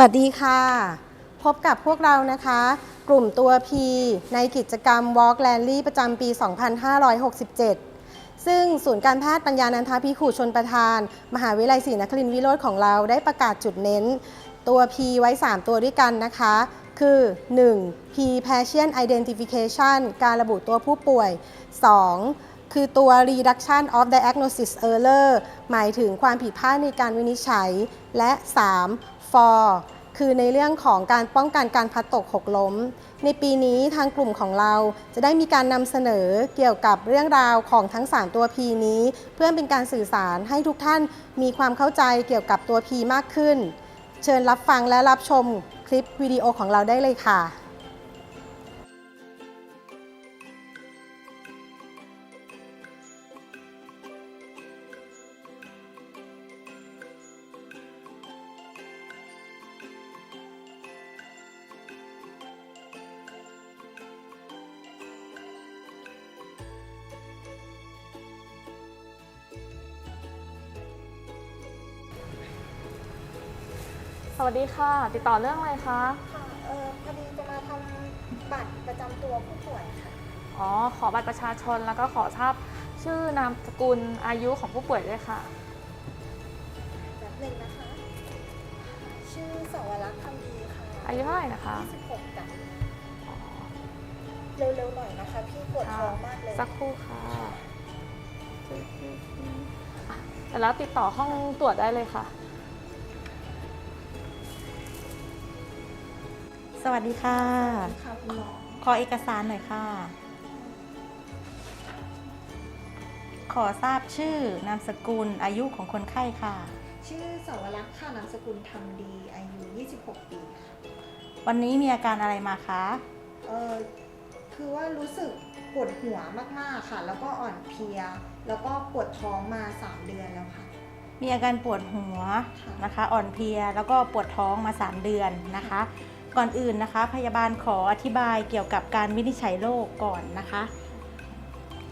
สวัสดีค่ะ พบกับพวกเรานะคะ กลุ่มตัว P ในกิจกรรม Walk Rally ประจำปี 2567 ซึ่งศูนย์การแพทย์ปัญญานันทาพิขูชนประทาน มหาวิทยาลัยศรีนครินทรวิโรธของเราได้ประกาศจุดเน้น ตัว P ไว้ 3 ตัวด้วยกันนะคะ คือ 1. P patient identification การระบุตัวผู้ป่วย 2. คือตัว reduction of diagnosis error หมายถึงความผิดพลาดในการวินิจฉัย และ 3. For คือในเรื่องของการป้องกันการพัดตกหกล้ม ในปีนี้ทางกลุ่มของเราจะได้มีการนำเสนอเกี่ยวกับเรื่องราวของทั้ง 3 ตัว P นี้ เพื่อเป็นการสื่อสารให้ทุกท่านมีความเข้าใจเกี่ยวกับตัว P มากขึ้น เชิญรับฟังและรับชมคลิปวิดีโอของเราได้เลยค่ะ สวัสดีค่ะ ติดต่อเรื่องอะไรคะ ค่ะ เออพอดีจะมาทำบัตรประจำตัวผู้ป่วยค่ะ อ๋อ ขอบัตรประชาชนแล้วก็ขอทราบชื่อนามสกุลอายุของผู้ป่วยด้วยค่ะ แบบหนึ่งนะคะ ชื่อสวรักษ์คำดีค่ะอายุเท่าไหร่นะคะ 26จ้ะเร็วๆหน่อยนะคะ พี่ปวดท้องมากเลย สักครู่ค่ะอะแต่แล้วติดต่อห้องตรวจได้เลยค่ะ สวัสดีค่ะ ค่ะคุณหมอขอเอกสารหน่อยค่ะ ขอทราบชื่อนามสกุลอายุของคนไข้ค่ะ ชื่อสวรักษ์ค่ะนามสกุลทำดีอายุ 26 ปีค่ะวันนี้มีอาการอะไรมาคะ เออคือว่ารู้สึกปวดหัวมากๆค่ะ แล้วก็อ่อนเพลีย แล้วก็ปวดท้องมา 3 เดือนแล้วค่ะ มีอาการปวดหัวค่ะนะคะ อ่อนเพลียแล้วก็ปวดท้องมา 3 เดือนนะคะ ก่อนอื่นนะคะ พยาบาลขออธิบายเกี่ยวกับการวินิจฉัยโรคก่อนนะคะ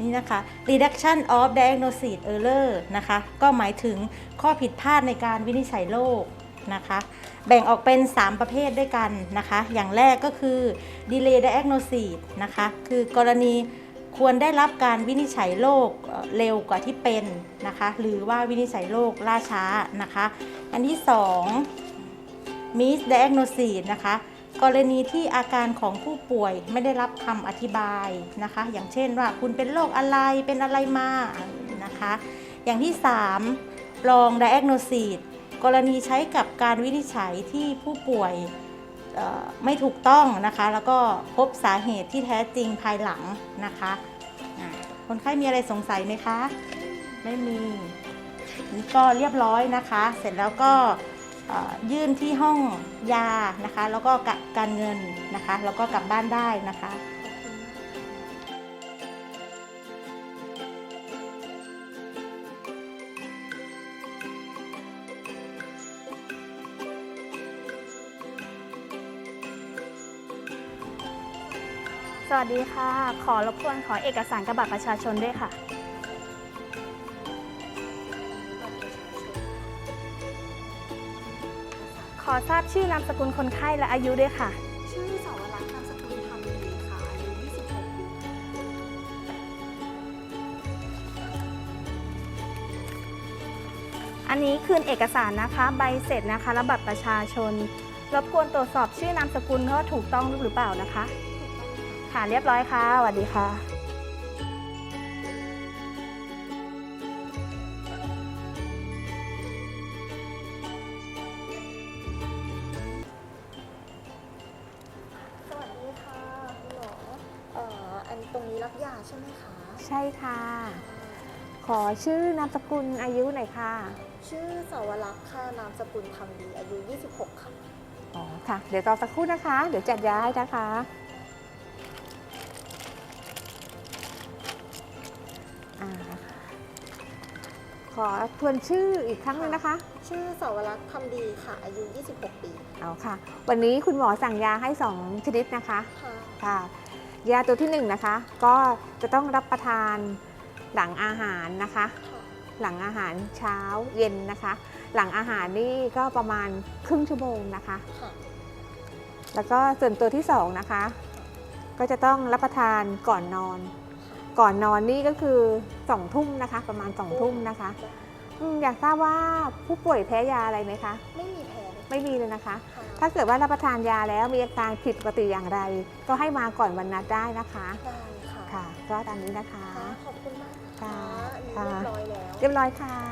นี่นะคะ reduction of diagnosis error นะคะ ก็หมายถึงข้อผิดพลาดในการวินิจฉัยโรคนะคะ แบ่งออกเป็น 3 ประเภทด้วยกันนะคะ อย่างแรกก็คือ delay diagnosis นะคะ คือกรณีควรได้รับการวินิจฉัยโรคเร็วกว่าที่เป็นนะคะ หรือว่าวินิจฉัยโรคล่าช้านะคะ อันที่ 2 miss diagnosis นะคะ กรณีที่อาการของผู้ป่วยไม่ได้รับคำอธิบายนะคะ อย่างเช่นว่าคุณเป็นโรคอะไรเป็นอะไรมานะคะ อย่างที่3 wrong diagnosis กรณีใช้กับการวินิจฉัยที่ผู้ป่วยไม่ถูกต้องนะคะ แล้วก็พบสาเหตุที่แท้จริงภายหลังนะคะคนไข้มีอะไรสงสัยไหมคะ ไม่มีนี่ก็เรียบร้อยนะคะ เสร็จแล้วก็ ยื่นที่ห้องยานะคะ แล้วก็กการเงินนะคะ แล้วก็กลับบ้านได้นะคะสวัสดีค่ะ ขอรบกวนขอเอกสารกับบัตรประชาชนด้วยค่ะ ขอทราบชื่อนามสกุลคนไข้และอายุด้วยค่ะ ชื่อสวรักษ์นามสกุลทำดีค่ะอายุ26ปีอันนี้คืนเอกสารนะคะ ใบเสร็จนะคะและบัตรประชาชน รบกวนตรวจสอบชื่อนามสกุลว่าถูกต้องหรือเปล่านะคะ ค่ะเรียบร้อยค่ะสวัสดีค่ะ รงนี้รับยาใช่ไหมคะ ใช่ค่ะ ขอชื่อนามสกุลอายุหน่อยค่ะ ชื่อสวรักษ์ค่ะนามสกุลทำดีอายุ 26 ค่ะ อ๋อค่ะ เดี๋ยวรอสักครู่นะคะ เดี๋ยวจัดยาให้นะคะ อ่า ขอทวนชื่ออีกครั้งหนึงนะคะ ชื่อสวรักษ์ทำดีค่ะ อายุ 26 ปีเอาค่ะ วันนี้คุณหมอสั่งยาให้ 2 ชนิดนะคะ ค่ะ ค่ะ ยาตัวที่1นะคะ ก็จะต้องรับประทานหลังอาหารนะคะค่ะหลังอาหารเช้าเย็นนะคะ หลังอาหารนี่ก็ประมาณครึ่งชั่วโมงนะคะค่ะแล้วก็ส่วนตัวที่สองนะคะ ก็จะต้องรับประทานก่อนนอน ก่อนนอนนี่ก็คือสองทุ่มนะคะ ประมาณสองทุ่มนะคะอืมอยากทราบว่าผู้ป่วยแพ้ยาอะไรไหมคะ ไม่มีแผลเลยไม่มีเลยนะคะค่ะ ถ้าเกิดว่ารับประทานยาแล้วมีอาการผิดปกติอย่างไร ก็ให้มาก่อนวันนัดได้นะคะได้ค่ะ ค่ะก็ตามนี้นะคะค่ะขอบคุณมากนะคะค่ะอันนี้ค่ะเรียบร้อยแล้ว เรียบร้อยค่ะ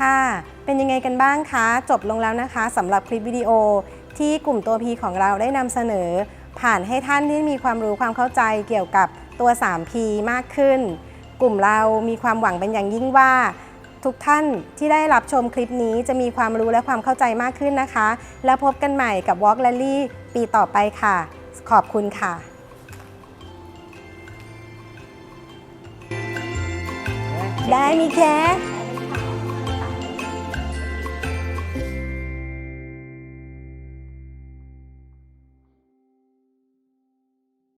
ค่ะ เป็นยังไงกันบ้างคะ จบลงแล้วนะคะสำหรับคลิปวิดีโอที่กลุ่มตัว P ของเราได้นำเสนอ ผ่านให้ท่านที่มีความรู้ความเข้าใจเกี่ยวกับตัว 3P มากขึ้น กลุ่มเรามีความหวังเป็นอย่างยิ่งว่า ทุกท่านที่ได้รับชมคลิปนี้จะมีความรู้และความเข้าใจมากขึ้นนะคะ แล้วพบกันใหม่กับ Walk Rally ปีต่อไปค่ะ ขอบคุณค่ะได้มีแค่